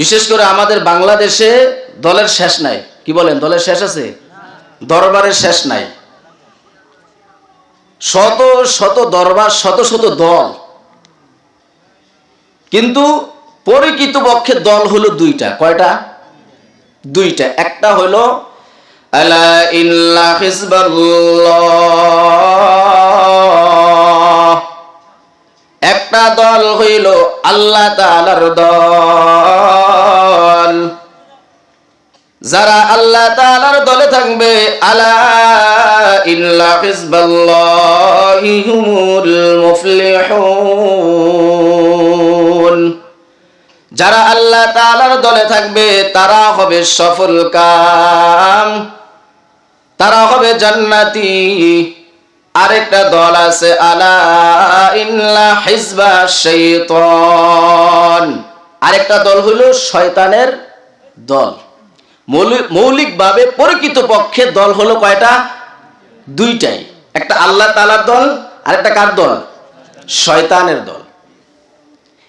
বিশেষ করে আমাদের বাংলাদেশে দলের শেষ নাই। কি বলেন, দলের শেষ আছে? দরবারের শেষ নাই। শত শত দরবার, শত শত দল। কিন্তু পরিচিত পক্ষে দল হলো দুইটা। কয়টা? দুইটা। একটা হিজবাল্লাহ। একটা দল হইল আল্লাহ তাআলার দল। যারা আল্লাহ তাআলার দলে থাকবে, আলা যারা আল্লাহ তাআলার দলে থাকবে, তারা হবে সফল কাম, তারা হবে জান্নাতি। আরেকটা দল আছে, আলা ইল্লা হিজবা আরেকটা দল হলো শয়তানের দল। মৌলিকভাবে পরিচিত পক্ষে দল হলো কয়টা? দুইটাই। একটা আল্লাহ তালার দল আর একটা কার দল? শয়তানের দল।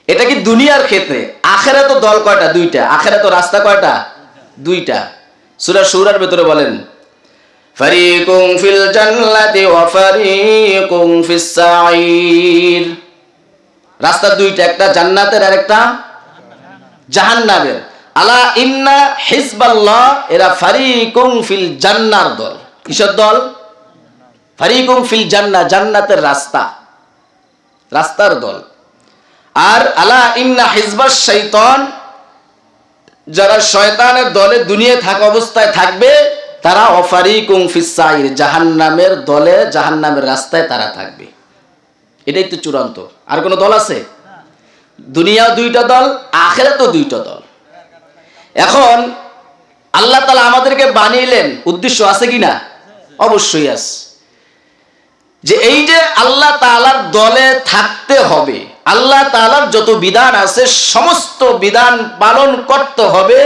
এটা কি দুনিয়ার ক্ষেত্রে? আখেরা তো দল কয়টা? দুইটা। আখেরা তো রাস্তা কয়টা? দুইটা। সুরা সুরার ভেতরে বলেন রাস্তা দুইটা, একটা জান্নাতের আর একটা জাহান্নামের। আলা ইন্না হিজবাল্লাহ, এরা ফারিকুম ফিল জান্নার দল। কিসের দল? ফারিকুম ফিল জান্না, জান্নাতের রাস্তা। রাস্তার দল। আর আলা ইন্না হিজবাস শৈতন যারা শয়তানের দলে দুনিয়া থাকা অবস্থায় থাকবে, তারা অফারিকুম ফিসাইর জাহান্নামের দলে, জাহান্নামের রাস্তায় তারা থাকবে। এটাই তো চূড়ান্ত। আর কোনো দল আছে? দুনিয়া দুইটা দল আখেরা তো দুইটা দল। এখন আল্লাহ তালা আমাদেরকে বানিয়েলেন, উদ্দেশ্য আছে কি না অবশ্যই আছে। যে এই যে আল্লাহ তালার দলে থাকতে হবে, আল্লাহ তালার যত বিধান আছে, সমস্ত বিধান পালন করতে হবে,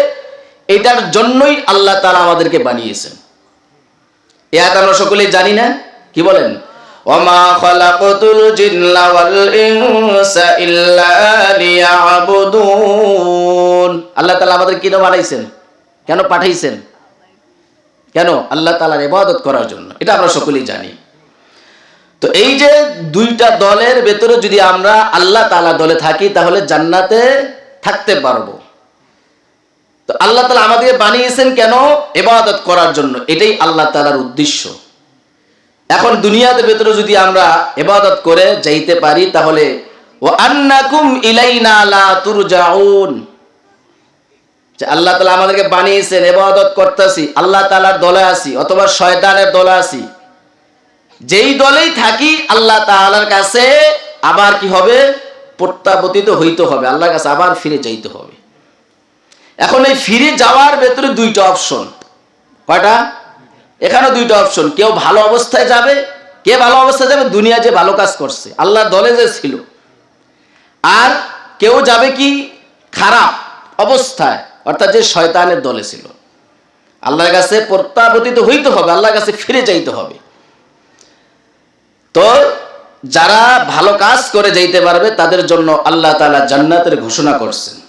এটার জন্যই আল্লাহ তালা আমাদেরকে বানিয়েছেন। এ আয়াত আমরা সকলেই জানি না, কি বলেন? ওমা ইল্লা আল্লাহ তাআলা আমাদের কেন বানাইছেন? কেন পাঠাইছেন? কেন? আল্লাহ তাআলার ইবাদত করার জন্য। এটা আমরা সকলেই জানি। তো এই যে দুইটা দলের ভেতরে যদি আমরা আল্লাহ তাআলা দলে থাকি, তাহলে জান্নাতে থাকতে পারব। তো আল্লাহ তাআলা আমাদেরকে বানিয়েছেন কেন? ইবাদত করার জন্য। এটাই আল্লাহ তালার উদ্দেশ্য। এখন দুনিয়াতে ভেতরে যদি আমরা এবাদত করে যাইতে পারি, তাহলে ও আন্নাকুম ইলাইনা লা তুরজাউন। যে আল্লাহ তালা আমাদেরকে বানিয়েছেন এবাদত করতেছি, আল্লাহ তালার দলে আছি, অথবা শয়তানের দলে আছি। যেই দলেই থাকি, আল্লাহ তাআলার কাছে আবার কি হবে? প্রত্যাবর্তিত হইতে হবে, আল্লাহর কাছে আবার ফিরে যাইতে হবে। এখন এই ফিরে যাওয়ার ভেতরে দুইটা অপশন। কয়টা? এখানে দুইটা অপশন। কেউ ভালো অবস্থায় যাবে, কে ভালো অবস্থায় যাবে? দুনিয়া যে ভালো কাজ করছে আল্লাহ দলে যে ছিল। আর কেউ যাবে কি? খারাপ অবস্থায়। অর্থাৎ যে শয়তানের দলে ছিল। আল্লাহর কাছে প্রত্যাবর্তিত হইতে হবে, আল্লাহর কাছে ফিরে যাইতে হবে। তো যারা ভালো কাজ করে যাইতে পারবে, তাদের জন্য আল্লাহ তাআলা জান্নাতের ঘোষণা করছেন।